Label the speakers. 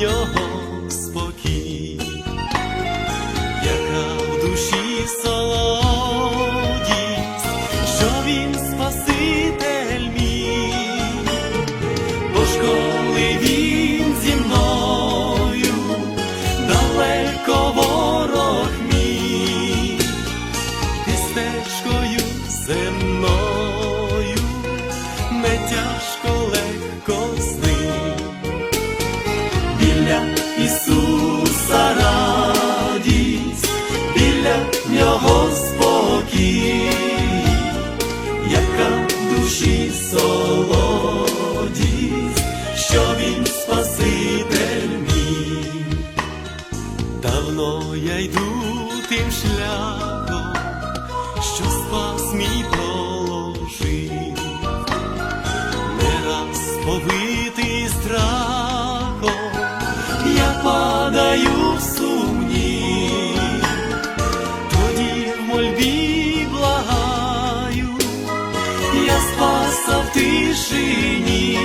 Speaker 1: нього спокій, яка в душі солодість, що він спаситель мій, бо ж коли він зі мною далеко ворог мій, ти стежкою земною не тяжко Ісуса радість, біля нього спокій, яка в душі солодість, що він спаситель мій. Давно я йду тим шляхом, що спас мій положив, не раз повитий страхом, я падаю в сумнів, тоді в мольбі благаю, я спаса в тишині.